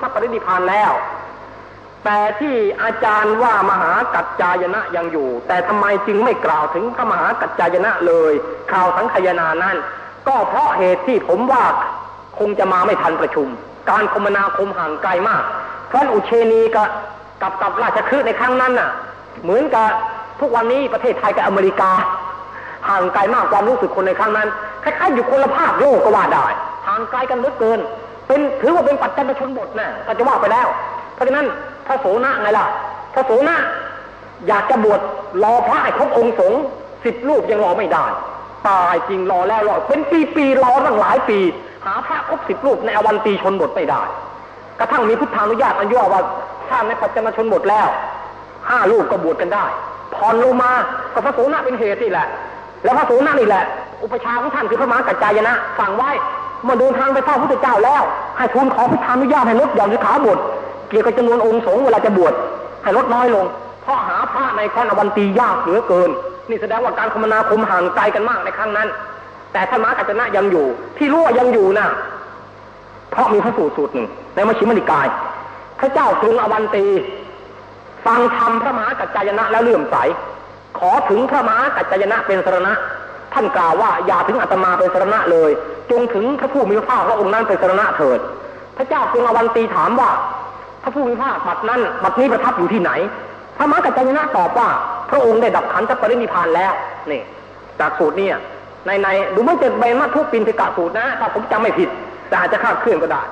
พระปรินิพานแล้ว แต่ที่อาจารย์ว่ามหากัจจายนะยังอยู่ แต่ทำไมจึงไม่กล่าวถึงพระมหากัจจายนะเลยข่าวสังขยานั้น ก็เพราะเหตุที่ผมว่าคงจะมาไม่ทันประชุม การคมนาคมห่างไกลมากเพราะอุเชนีกับกับกับราชคฤห์ในครั้งนั้นน่ะ เหมือนกับทุกวันนี้ประเทศไทยกับอเมริกา ห่างไกลมากความรู้สึกคนในครั้งนั้นคล้ายๆอยู่คนละภาคโลกก็ว่าได้ ห่างไกลกันเหลือเกิน เป็นถือว่าเป็นปัจจัยชนบทนะก็จะว่าไปแล้ว เพราะฉะนั้นพระโสนะไงล่ะพระโสนะอยากจะบวชรอพระให้ครบองค์สงฆ์สิบรูปยังรอไม่ได้ตายจริงรอแล้วรอเป็นปีๆรอตั้งหลายปี หาพระครบสิบรูปในอวันตีชนบทไม่ได้ กระทั่งมีพุทธานุญาตอันย่อว่าถ้าในปัจจัยชนบทแล้วห้าลูกก็บวชกันได้ผ่อนลงมาก็พระโสนะเป็นเหตุนี่แหละ แล้วพระโสนะนี่แหละ อุปชาของท่านคือพระมหากัจจายนะสั่งไว้เมื่อเดินทางไปเฝ้าพระพุทธเจ้าแล้ว ให้ทูลขอพุทธานุญาตให้ลดหย่อนสิขาบทเกี่ยวกับจำนวนองค์สงฆ์เวลาจะบวชให้ลดน้อยลง เพราะหาพระในแคว้นอวันตียากเหลือเกิน นี่แสดงว่าการคมนาคมห่างไกลกันมากในครั้งนั้น แต่ท่านมหากัจจนะยังอยู่ ที่รู้ว่ายังอยู่นะเพราะมีพระสูตรสูตรหนึ่งในมัชฌิมนิกาย พระเจ้ากรุงอวันตี ฟังธรรมพระมหากัจจายนะแล้วเลื่อมใส ขอถึงพระมหากัจจายนะเป็นสรณะ ท่านกล่าวว่าอย่าถึงอาตมาเป็นสรณะเลย จงถึงพระผู้มีพระภาคพระองค์นั้นเป็นสรณะเถิด พระเจ้ากรุงอวันตีถามว่า พระผู้มีพระภาคบัดนั้นบัดนี้ประทับอยู่ที่ไหน พระมหากัจจายนะตอบว่า พระองค์ได้ดับขันธปรินิพพานแล้วนี่จากสูตรเนี่ยในในดูไม่เจะใบมัดทุกปินทิกะสูตรนะถ้าผมจำไม่ผิดแต่อาจจะคาดเคลื่อนก็ได้